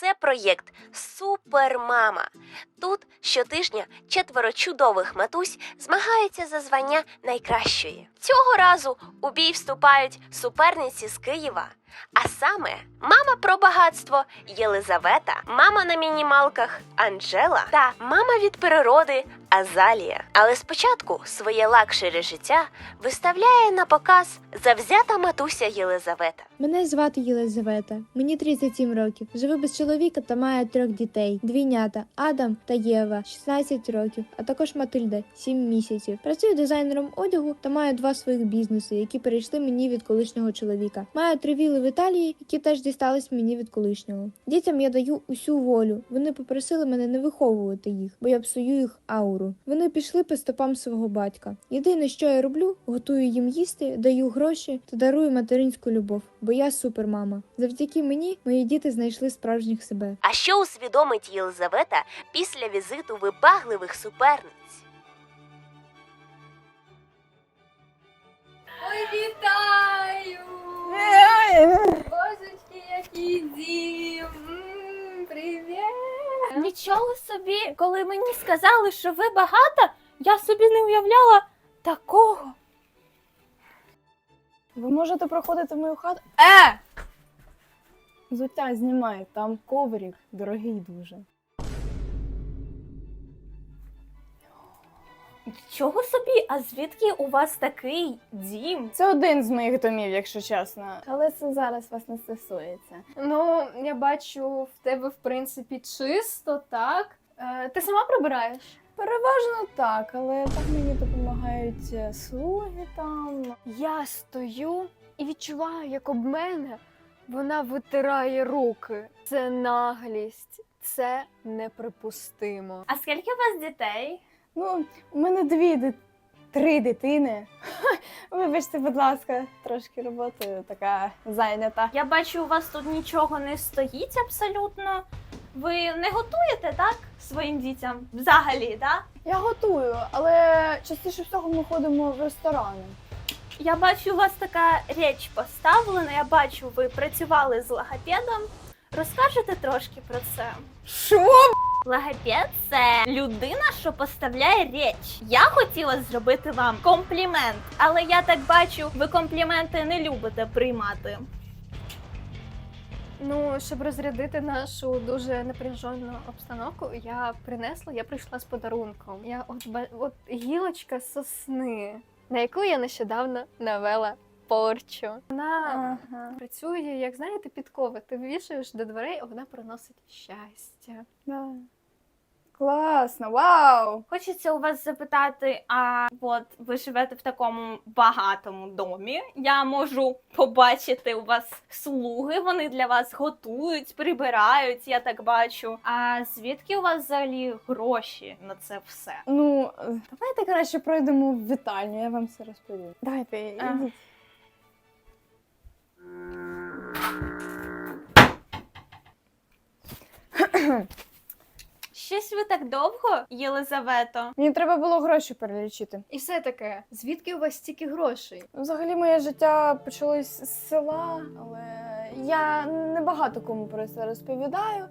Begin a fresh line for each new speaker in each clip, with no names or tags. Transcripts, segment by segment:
Це проєкт Супермама. Тут щотижня четверо чудових матусь змагаються за звання найкращої. Цього разу у бій вступають суперниці з Києва. А саме мама про багатство Єлизавета, мама на мінімалках Анжела та мама від природи Азалія. Але спочатку своє лакшері життя виставляє на показ завзята матуся Єлизавета.
Мене звати Єлизавета. Мені 37 років. Живу без чоловіка та маю трьох дітей: двійнята Адам та Єва, 16 років, а також Матильда, 7 місяців. Працюю дизайнером одягу та маю два своїх бізнеси, які перейшли мені від колишнього чоловіка. Маю три віли в Італії, які теж дістались мені від колишнього. Дітям я даю усю волю. Вони попросили мене не виховувати їх, бо я псую їх ауру. Вони пішли по стопам свого батька. Єдине, що я роблю, готую їм їсти, даю гроші та дарую материнську любов, бо я супермама. Завдяки мені мої діти знайшли справжніх себе.
А що усвідомить Єлизавета після візиту вибагливих суперниць?
Ой, вітаю! Божечки, який дім! М, Привіт! Нічого собі, коли мені сказали, що ви багата, я собі не уявляла такого.
Ви можете проходити в мою хату?
Е!
Взуття знімай, там коврик дорогий дуже.
Нічого собі, а звідки у вас такий дім?
Це один з моїх домів, якщо чесно. Але це зараз вас не стосується.
Ну, я бачу, в тебе в принципі чисто, так? Е, ти сама прибираєш?
Переважно так, але так мені допомагають е, слуги там.
Я стою і відчуваю, як об мене вона витирає руки. Це наглість, це неприпустимо.
А скільки у вас дітей?
Ну, у мене дві ди- три дитини. Вибачте, будь ласка, трошки роботи така зайнята.
Я бачу, у вас тут нічого не стоїть абсолютно. Ви не готуєте, так? Своїм дітям? Взагалі, так?
Я готую, але частіше всього ми ходимо в ресторани.
Я бачу, у вас така річ поставлена. Я бачу, ви працювали з логопедом. Розкажете трошки про це?
Що?
Логопед це людина, що поставляє річ. Я хотіла зробити вам комплімент, але я так бачу, ви компліменти не любите приймати.
Ну, щоб розрядити нашу дуже напряжену обстановку, я принесла, я прийшла з подарунком. Я от, ба- от гілочка сосни, на яку я нещодавно навела порчу. Вона
Ага.
працює, як знаєте, підкови. Ти вішаєш до дверей, а вона приносить щастя.
Да. Класно, вау!
Хочеться у вас запитати: а от ви живете в такому багатому домі. Я можу побачити у вас слуги, вони для вас готують, прибирають, я так бачу. А звідки у вас взагалі гроші на це все?
Ну, е, давайте краще пройдемо в вітальню, я вам все розповім. Давайте,
Ага.
ідіть.
Щось ви так довго, Єлизавето?
Мені треба було гроші перелічити.
І все таке, звідки у вас стільки грошей?
Взагалі моє життя почалось з села, але я не багато кому про це розповідаю.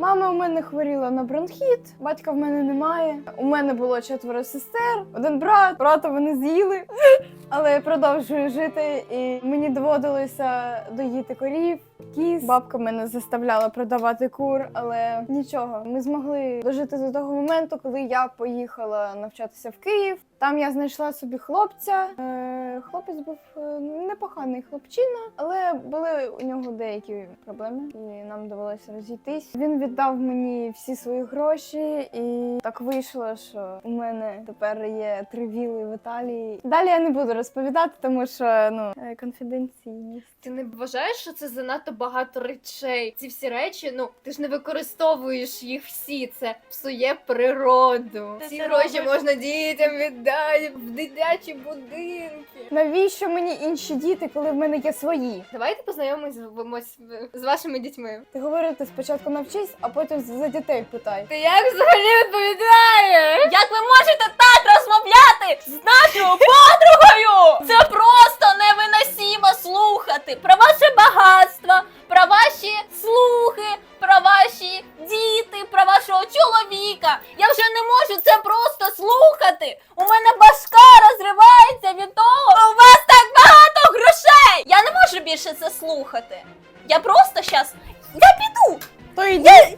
Мама у мене хворіла на бронхіт, батька в мене немає. У мене було четверо сестер, один брат, брата вони з'їли. Але я продовжую жити, і мені доводилося доїти корів, кіз. Бабка мене заставляла продавати кур, але нічого. Ми змогли дожити до того моменту, коли я поїхала навчатися в Київ. Там я знайшла собі хлопця. Е, хлопець був е, непоганий хлопчина, але були у нього деякі проблеми, і нам довелося розійтись. Він віддав мені всі свої гроші, і так вийшло, що у мене тепер є три віли в Італії. Далі я не буду розповідати, тому що ну е, конфіденційність.
Ти не вважаєш, що це занадто багато речей? Ці всі речі, ну ти ж не використовуєш їх всі. Це псує природу.
Ти
Ці гроші
робиш?
можна дітям віддати в дитячі будинки.
Навіщо мені інші діти, коли в мене є свої?
Давайте познайомимось з вашими дітьми.
Ти говорити спочатку навчись, а потім за дітей питай.
Ти як взагалі відповідаєш?
Як ви можете так розмовляти з нашою подругою. Це просто невиносимо слухати про ваше багатство, про ваші слухи, про ваші діти, про вашого чоловіка. Я вже не можу це просто слухати. У мене башка розривається від того, що у вас так багато грошей. Я не можу більше це слухати. Я просто щас. Я піду.
То йди. Я...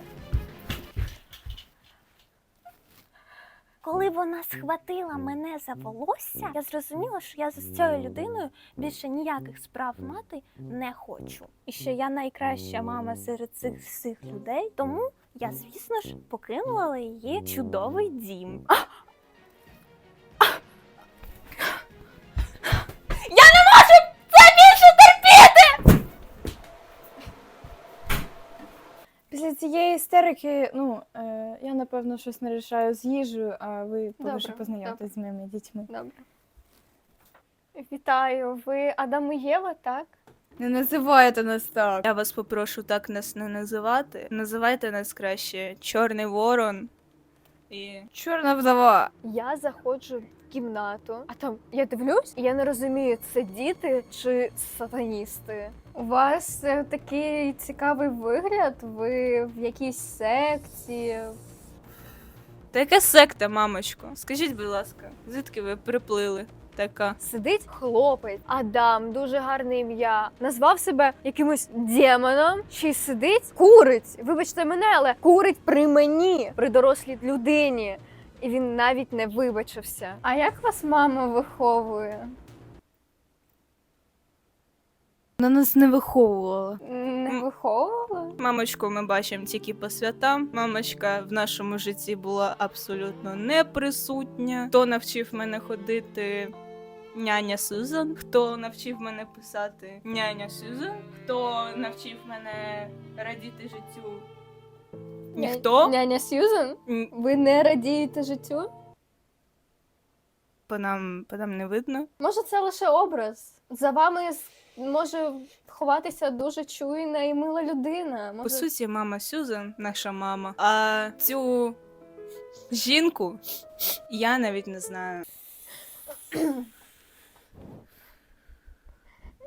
Коли вона схватила мене за волосся, я зрозуміла, що я з цією людиною більше ніяких справ мати не хочу. І що я найкраща мама серед цих всіх людей. Тому я, звісно ж, покинула її чудовий дім.
Після цієї істерики, ну, е, я напевно щось не рішаю з їжею, а ви побільше
Добре,
що з моїми дітьми.
Добре. Вітаю, ви Адам і Єва, так?
Не називайте нас так.
Я вас попрошу так нас не називати. Називайте нас краще Чорний Ворон і
Чорна вдова.
Я заходжу в кімнату, а там я дивлюсь, і я не розумію, це діти чи сатаністи. У вас е, такий цікавий вигляд. Ви в якійсь секції.
Та яка секта, мамочко? Скажіть, будь ласка, звідки ви приплили? Така.
Сидить хлопець, Адам, дуже гарне ім'я. Назвав себе якимось демоном. Ще й сидить, курить. Вибачте мене, але курить при мені, при дорослій людині. І він навіть не вибачився.
А як вас мама виховує? Вона нас не виховувала.
Не виховувала?
Мамочку ми бачимо тільки по святам. Мамочка в нашому житті була абсолютно не присутня. Хто навчив мене ходити? Няня Сюзан, хто навчив мене писати няня Сюзан, хто навчив мене радіти життю? Ніхто?
Няня Сьюзен? Ви не радієте життю?
По нам, по нам не видно.
Може, це лише образ? За вами с- може ховатися дуже чуйна і мила людина. Може...
По суті, мама Сюзан, наша мама. А цю жінку я навіть не знаю.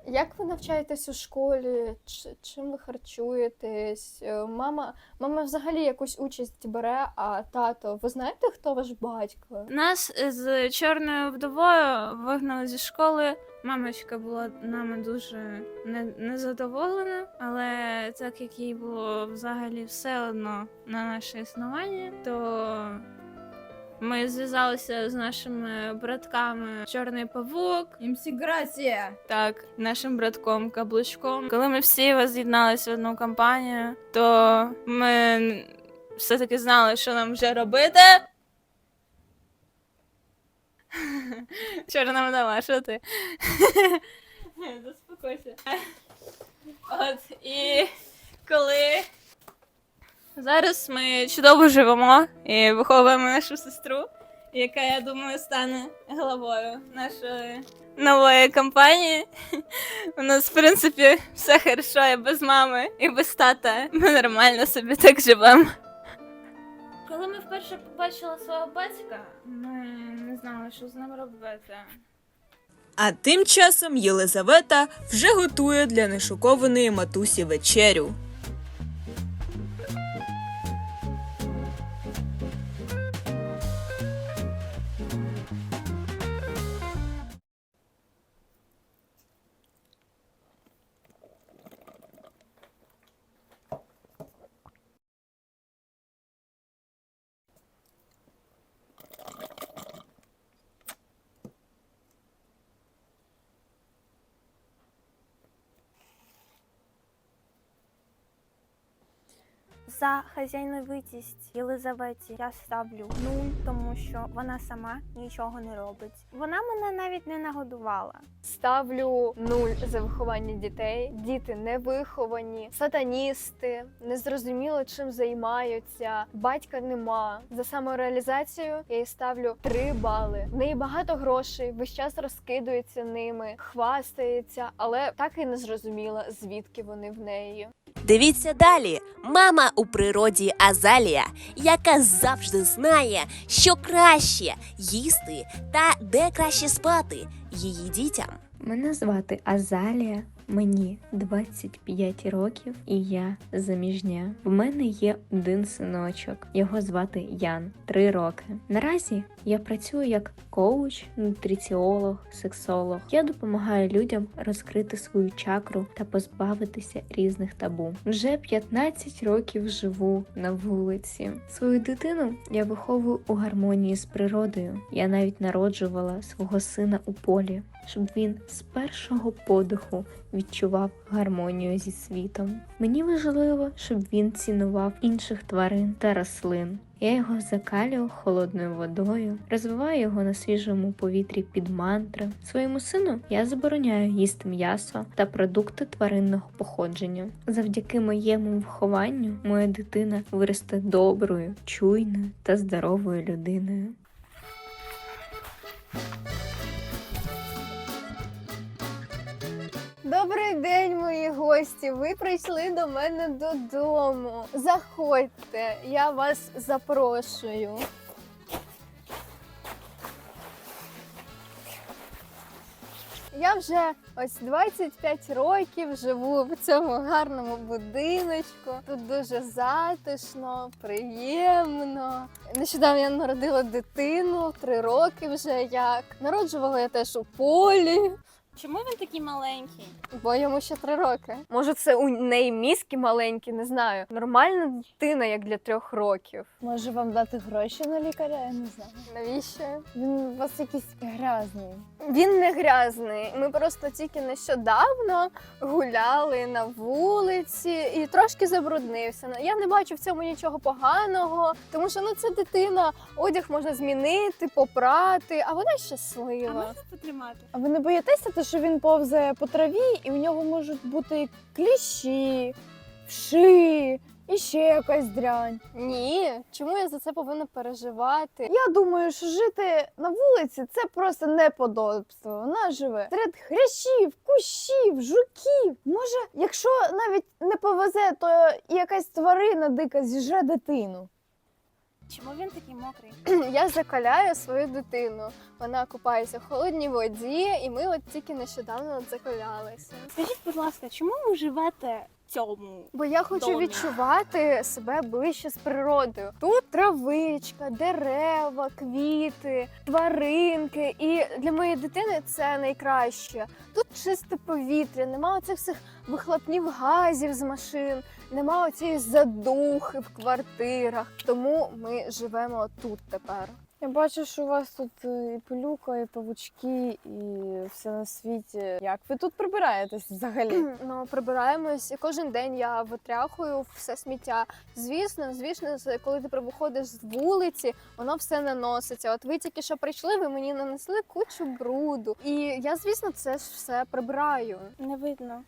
Як ви навчаєтесь у школі? Чим ви харчуєтесь? Е, Мама, мама взагалі якусь участь бере, а тато, ви знаєте, хто ваш батько?
Нас з чорною вдовою вигнали зі школи. Мамочка була нами дуже не- незадоволена, але так як їй було взагалі все одно на наше існування, то ми зв'язалися з нашими братками Чорний Павук,
Інтеграція.
Так, нашим братком каблучком. Коли ми всі воз'єдналися в одну компанію, то ми все-таки знали, що нам вже робити. Чорна вдова, що ти? Заспокойся. От, і коли зараз ми чудово живемо і виховуємо нашу сестру, яка, я думаю, стане головою нашої нової компанії. У нас, в принципі, все хорошо і без мами, і без тата. Ми нормально собі так живемо.
Коли ми вперше побачили свого батька, ми не знали, що з ним робити.
А тим часом Єлизавета вже готує для нешокованої матусі вечерю.
За хазяйновитість Єлизаветі я ставлю нуль, тому що вона сама нічого не робить. Вона мене навіть не нагодувала.
Ставлю нуль за виховання дітей. Діти не виховані, сатаністи, незрозуміло чим займаються. Батька нема. За самореалізацію я їй ставлю 3 бали. В неї багато грошей, весь час розкидується ними, хвастається, але так і не зрозуміла, звідки вони в неї.
Дивіться далі. Мама у природі Азалія, яка завжди знає, що краще їсти та де краще спати її дітям.
Мене звати Азалія. Мені 25 років і я заміжня. В мене є один синочок. Його звати Ян, 3 роки. Наразі я працюю як коуч, нутриціолог, сексолог. Я допомагаю людям розкрити свою чакру та позбавитися різних табу. Вже 15 років живу на вулиці. Свою дитину я виховую у гармонії з природою. Я навіть народжувала свого сина у полі, щоб він з першого подиху відчував гармонію зі світом. Мені важливо, щоб він цінував інших тварин та рослин. Я його закалюю холодною водою, розвиваю його на свіжому повітрі під мантри. Своєму сину я забороняю їсти м'ясо та продукти тваринного походження. Завдяки моєму вихованню моя дитина виросте доброю, чуйною та здоровою людиною.
Добрий день, мої гості. Ви прийшли до мене додому. Заходьте, я вас запрошую. Я вже ось 25 років живу в цьому гарному будиночку. Тут дуже затишно, приємно. Нещодавно я народила дитину, три роки вже як. Народжувала я теж у полі.
Чому він такий маленький?
Бо йому ще три роки. Може, це у неї мізки маленькі, не знаю. Нормальна дитина, як для трьох років.
Може вам дати гроші на лікаря? Я не знаю.
Навіщо?
Він у вас якийсь грязний.
Він не грязний. Ми просто тільки нещодавно гуляли на вулиці і трошки забруднився. Ну, Я не бачу в цьому нічого поганого, тому що ну це дитина, одяг можна змінити, попрати, а вона
А
щаслива.
можна потримати?
А ви не боїтеся, те, що він повзає по траві, і у нього можуть бути кліщі, вши і ще якась дрянь.
Ні, чому я за це повинна переживати?
Я думаю, що жити на вулиці це просто неподобство. Вона живе серед хрящів, кущів, жуків. Може, якщо навіть не повезе, то якась тварина дика зіжре дитину.
Чому він такий мокрий?
Я закаляю свою дитину. Вона купається в холодній воді, і ми от тільки нещодавно от закалялися.
Скажіть, будь ласка, чому ви живете цьому?
Бо я хочу
Домі.
відчувати себе ближче з природою. Тут травичка, дерева, квіти, тваринки. І для моєї дитини це найкраще. Тут чисте повітря, нема оцих всіх вихлопнів газів з машин, нема оцієї задухи в квартирах. Тому ми живемо тут тепер.
Я бачу, що у вас тут е, і пилюка, і павучки, і все на світі. Як ви тут прибираєтесь взагалі?
Ну, прибираємось і кожен день я витряхую все сміття. Звісно, звісно, з- коли ти виходиш з вулиці, воно все наноситься. От ви тільки що прийшли, ви мені нанесли кучу бруду. І я, звісно, це ж все прибираю.
Не видно.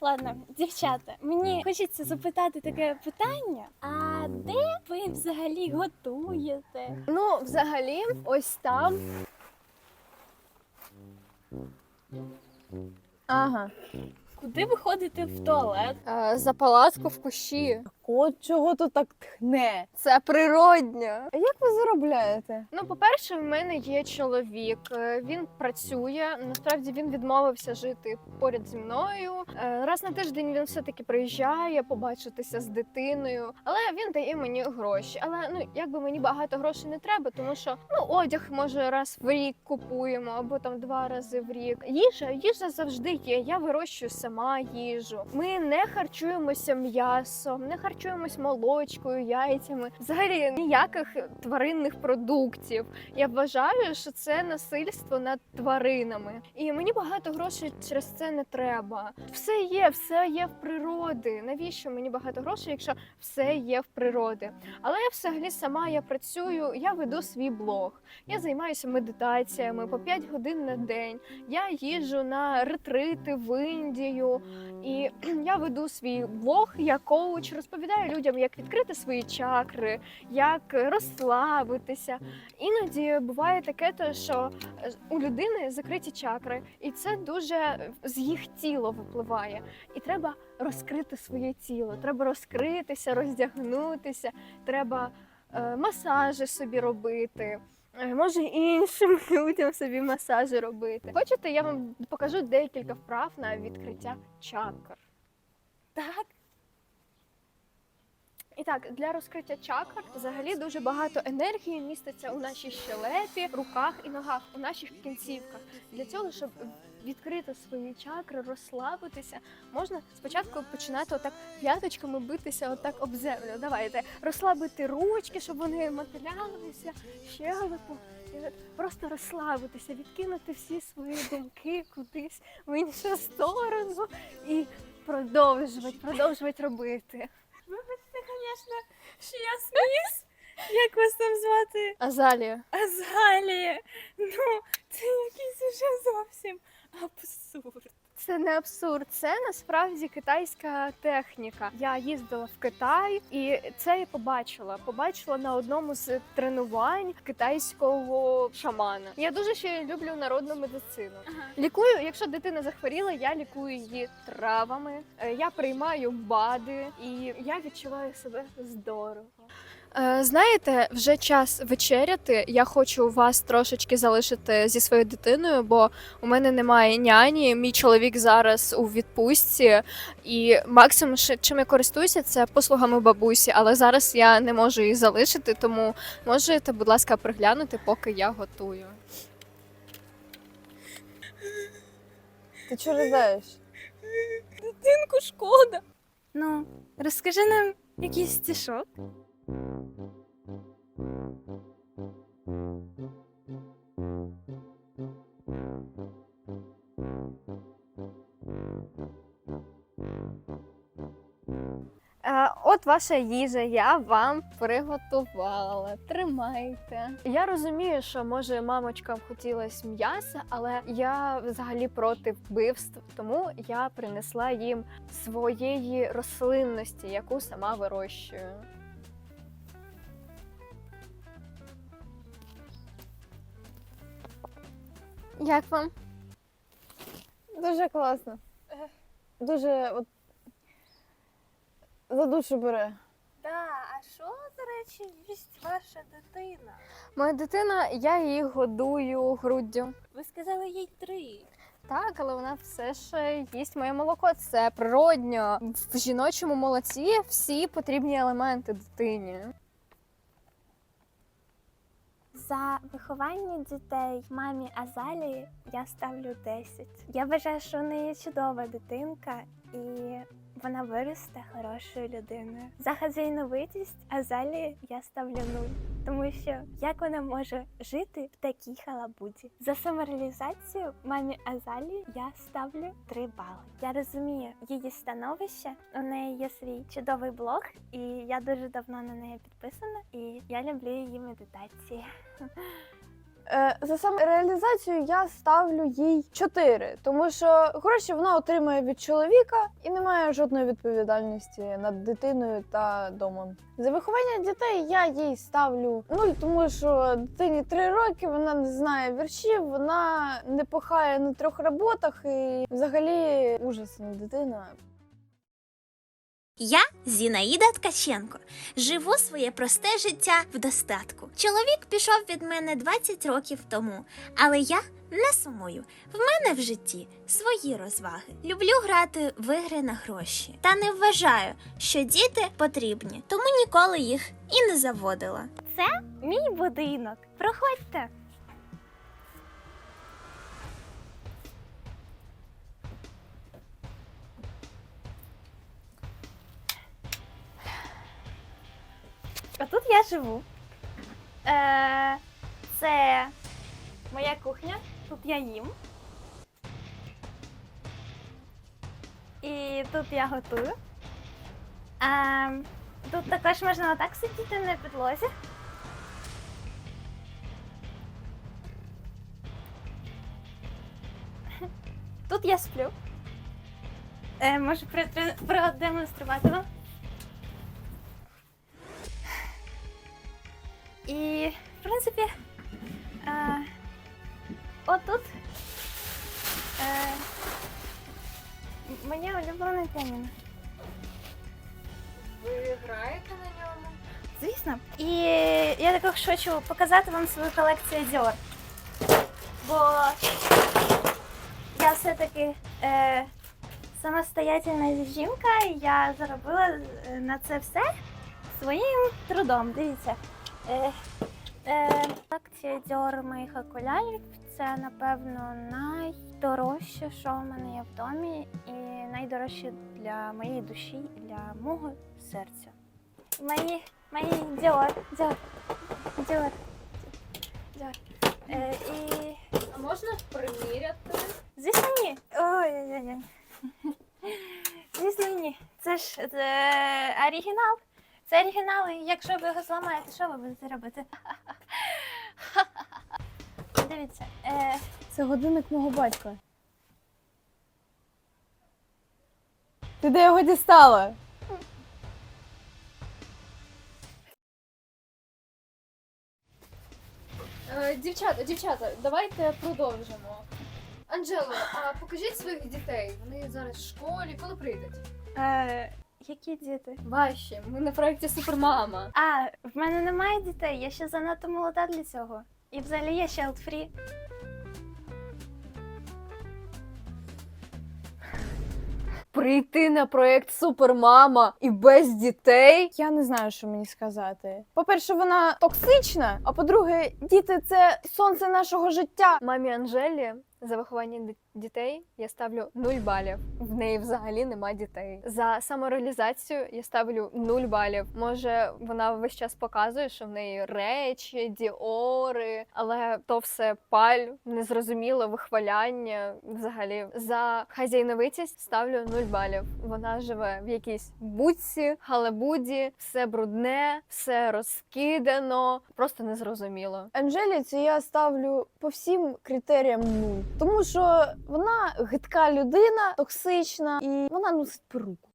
Ладно, дівчата, мені хочеться запитати таке питання. А де ви взагалі готуєте?
Ну, взагалі, ось там.
Ага.
Куди ви ходите в туалет?
е, за палатку в кущі.
От чого тут так тхне?
Це природньо.
А як ви заробляєте?
Ну, по-перше, в мене є чоловік. е, Він працює. Насправді він відмовився жити поряд зі мною. Е, Раз на тиждень він все-таки приїжджає побачитися з дитиною, але він дає мені гроші. Але ну якби мені багато грошей не треба, тому що ну одяг може раз в рік купуємо або там два рази в рік. Їжа, їжа завжди є. Я вирощую сама їжу. Ми не харчуємося м'ясом, не харчуємось молочкою, яйцями. Взагалі ніяких тваринних продуктів. Я вважаю, що це насильство над тваринами, і мені багато грошей через це не треба. Все є, все є в природі. Навіщо мені багато грошей, якщо все є в природі? Але я взагалі сама я працюю, я веду свій блог. Я займаюся медитаціями по 5 годин на день. Я їжджу на ретрити в Індію, і я веду свій блог, я коуч, розповідаю людям, як відкрити свої чакри, як розслабитися. Іноді буває таке, то, що е, у людини закриті чакри, і це дуже з їх тіла випливає. І треба розкрити своє тіло, треба розкритися, роздягнутися, треба е, масажі собі робити. Може іншим людям собі масажі робити. Хочете, я вам покажу декілька вправ на відкриття чакр.
Так.
І так, для розкриття чакр взагалі дуже багато енергії міститься у нашій щелепі, руках і ногах, у наших кінцівках. Для цього, щоб відкрити свої чакри, розслабитися, можна спочатку починати отак п'яточками битися отак об землю. Давайте розслабити ручки, щоб вони мотилялися, щелепу. Просто розслабитися, відкинути всі свої думки кудись в іншу сторону і продовжувати, продовжувати робити.
Вибачте, звісно, що я сміюсь. Як вас там звати?
Азалія.
Азалія. Ну, це якийсь уже зовсім абсурд.
Це не абсурд, це насправді китайська техніка. Я їздила в Китай і це я побачила. Побачила на одному з тренувань китайського шамана. Я дуже ще люблю народну медицину.
Ага.
Лікую, якщо дитина захворіла, я лікую її травами. Е, Я приймаю БАДи і я відчуваю себе здорово. Е, Знаєте, вже час вечеряти. Я хочу вас трошечки залишити зі своєю дитиною, бо у мене немає няні. Мій чоловік зараз у відпустці, і максимум, чим я користуюся, це послугами бабусі. Але зараз я не можу їх залишити, тому можете, будь ласка, приглянути, поки я готую.
Ти чого ридаєш?
Дитинку шкода. Ну, розкажи нам якийсь стишок.
Е, От ваша їжа, я вам приготувала. Тримайте. Я розумію, що може мамочкам хотілося м'яса, але я взагалі проти вбивств, тому я принесла їм своєї рослинності, яку сама вирощую. Як вам?
Дуже класно. Дуже от за душу бере.
Да, а що, до речі, їсть ваша дитина?
Моя дитина, я її годую груддю.
Ви сказали їй три.
Так, але вона все ще їсть моє молоко. Це природньо. В жіночому молоці всі потрібні елементи дитині.
За виховання дітей мамі Азалії я ставлю 10. Я вважаю, що в неї чудова дитинка і вона виросте хорошою людиною. За хазяйновитість Азалії я ставлю 0. Тому що як вона може жити в такій халабуді? За самореалізацію мамі Азалії я ставлю 3 бали. Я розумію її становище. У неї є свій чудовий блог, і я дуже давно на неї підписана. І я люблю її медитації.
Е, за самореалізацію я ставлю їй 4, тому що гроші вона отримує від чоловіка і не має жодної відповідальності над дитиною та домом. За виховання дітей я їй ставлю 0, тому що дитині 3 роки, вона не знає віршів, вона не пахає на трьох роботах і взагалі ужасна дитина.
Я Зінаїда Ткаченко. Живу своє просте життя в достатку. Чоловік пішов від мене 20 років тому, але я не сумую. В мене в житті свої розваги. Люблю грати в ігри на гроші. Та не вважаю, що діти потрібні, тому ніколи їх і не заводила.
Це Мій будинок. Проходьте. А тут я живу. Е, це моя кухня. Тут я їм. І тут я готую. А, тут також можна отак сидіти на підлозі. Тут я сплю. Е, можу продемонструвати вам. І, в принципі, е, отут е, м- моє улюблене піаніно.
Ви граєте на ньому?
Звісно. І я також хочу показати вам свою колекцію Dior. Бо я все-таки е, самостоятельна жінка, я заробила е, на це все своїм трудом. Дивіться. Е, е, колекція Dior моїх окулярів це, напевно, найдорожче, що в мене є в домі, і найдорожче для моєї душі і для мого серця. Мої, мої Dior, Dior, Dior, Dior. Е, і
А можна приміряти?
Звісно, ні. Ой-ой-ой. Звісно, ні. Це ж це оригінал. Це оригінал, і якщо ви його зламаєте, що ви будете робити? Дивіться. Е,
Це годинник мого батька. Ти де його дістала?
Е, дівчата, дівчата, давайте продовжимо. Анджело, а покажіть своїх дітей. Вони зараз в школі, коли прийдуть?
е, які діти?
Ваші, ми на проєкті Супермама.
А, в мене немає дітей, я ще занадто молода для цього. І взагалі я ще фрі.
Прийти на проєкт Супермама і без дітей.
Я не знаю, що мені сказати. По-перше, вона токсична, а по-друге, діти це сонце нашого життя.
Мамі Анжелі за виховання ді- дітей я ставлю 0 балів. В неї взагалі нема дітей. За самореалізацію я ставлю 0 балів. Може, вона весь час показує, що в неї речі, діори, але то все паль, незрозуміле вихваляння. Взагалі, за хазяйновитість ставлю 0 балів. Вона живе в якійсь будці, халабуді, все брудне, все розкидано, просто незрозуміло.
Анжелі це я ставлю по всім критеріям нуль. Тому що вона гидка людина, токсична і вона носить перуку.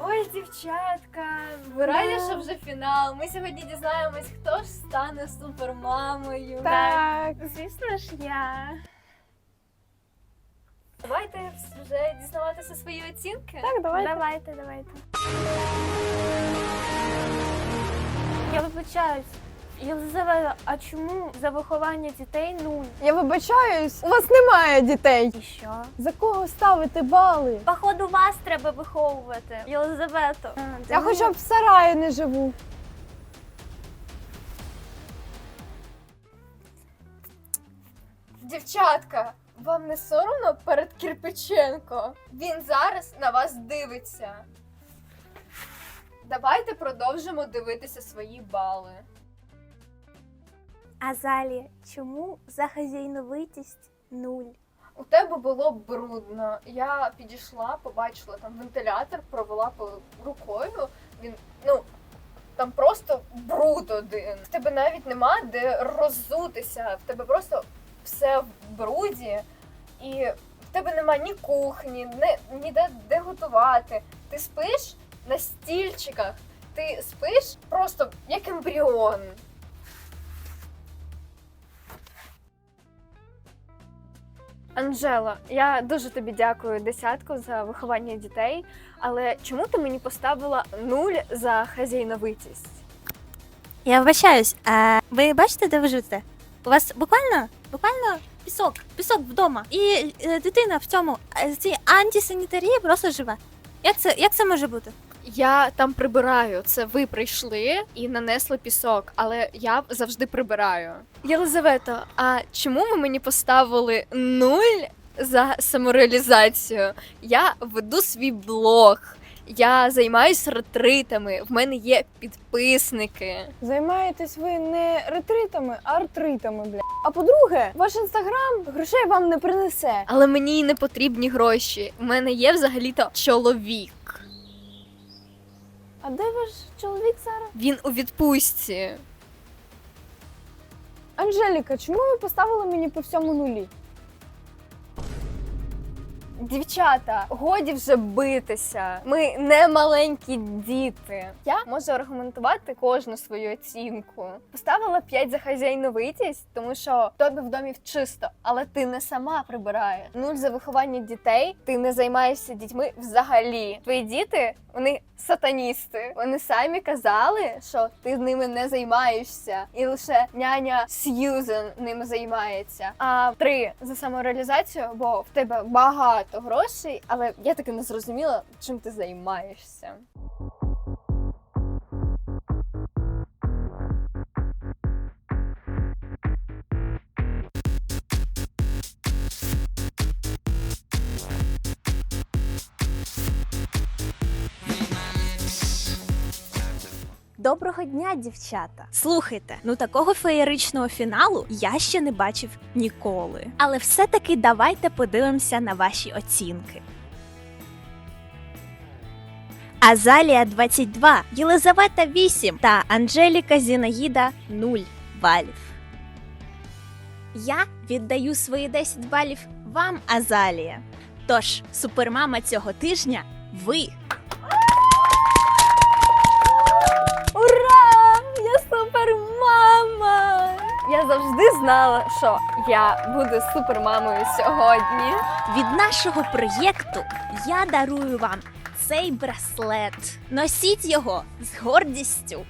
Ой, дівчатка, ви раді, що вже фінал. Ми сьогодні дізнаємось, хто ж стане супермамою.
Так.
Звісно ж, я.
Давайте вже дізнаватися свої оцінки.
Так, давайте.
Давайте, давайте. Я вибачаюсь. Єлизавета, а чому за виховання дітей нуль?
Я вибачаюсь, у вас немає дітей.
І що?
За кого ставити бали?
Походу, вас треба виховувати. Єлизавето.
Я хоча б в сараї не живу.
Дівчатка, вам не соромно перед Кірпиченко? Він зараз на вас дивиться. Давайте продовжимо дивитися свої бали.
Азалі, чому за хазяйновитість нуль?
У тебе було брудно. Я підійшла, побачила там вентилятор, провела по рукою. Він ну там просто бруд один. В тебе навіть нема де роззутися. В тебе просто все в бруді, і в тебе нема ні кухні, ні, ніде де готувати. Ти спиш на стільчиках, ти спиш просто як ембріон. Анжела, я дуже тобі дякую десятку за виховання дітей. Але чому ти мені поставила нуль за хазяйновитість?
Я вибачаюсь, а ви бачите, де ви живете? У вас буквально, буквально пісок, пісок вдома. І е, дитина в цьому е, цій антисанітарії просто живе. Як це, як це може бути?
Я там прибираю. Це ви прийшли і нанесли пісок, але я завжди прибираю. Єлизавето, а чому ви мені поставили нуль за самореалізацію? Я веду свій блог. Я займаюся ретритами, в мене є підписники.
Займаєтесь ви не ретритами, а артритами, бля. А по-друге, ваш інстаграм грошей вам не принесе.
Але мені не потрібні гроші. У мене є взагалі-то чоловік.
А де ваш чоловік зараз?
Він у відпустці.
Анжеліка, чому ви поставили мені по всьому нулі?
Дівчата, годі вже битися. Ми не маленькі діти. Я можу аргументувати кожну свою оцінку. Поставила 5 за хазяйновитість, тому що тобі в домі чисто, але ти не сама прибираєш. Нуль за виховання дітей. Ти не займаєшся дітьми взагалі. Твої діти вони сатаністи. Вони самі казали, що ти з ними не займаєшся, і лише няня Сьюзен ними займається. А три за самореалізацію, бо в тебе багато грошей, але я таки не зрозуміла, чим ти займаєшся.
Доброго дня, дівчата! Слухайте, ну такого феєричного фіналу я ще не бачив ніколи. Але все-таки давайте подивимося на ваші оцінки. Азалія 22, Єлизавета 8 та Анжеліка Зінаїда 0 балів. Я віддаю свої 10 балів вам, Азалія. Тож, супермама цього тижня ви.
Я супермама! Я завжди знала, що я буду супермамою сьогодні.
Від нашого проєкту я дарую вам цей браслет. Носіть його з гордістю.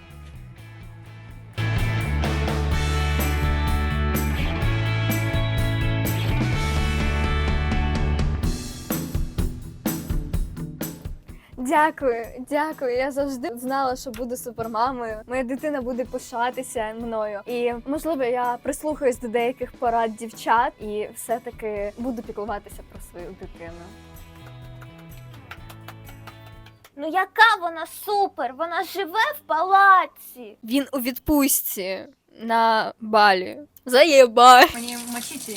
Дякую, дякую. Я завжди знала, що буду супермамою. Моя дитина буде пишатися мною. І можливо, я прислухаюсь до деяких порад дівчат і все-таки буду піклуватися про свою дитину.
Ну яка вона супер! Вона живе в палаці.
Він у відпустці на балі. Заєба.
Мені мочити.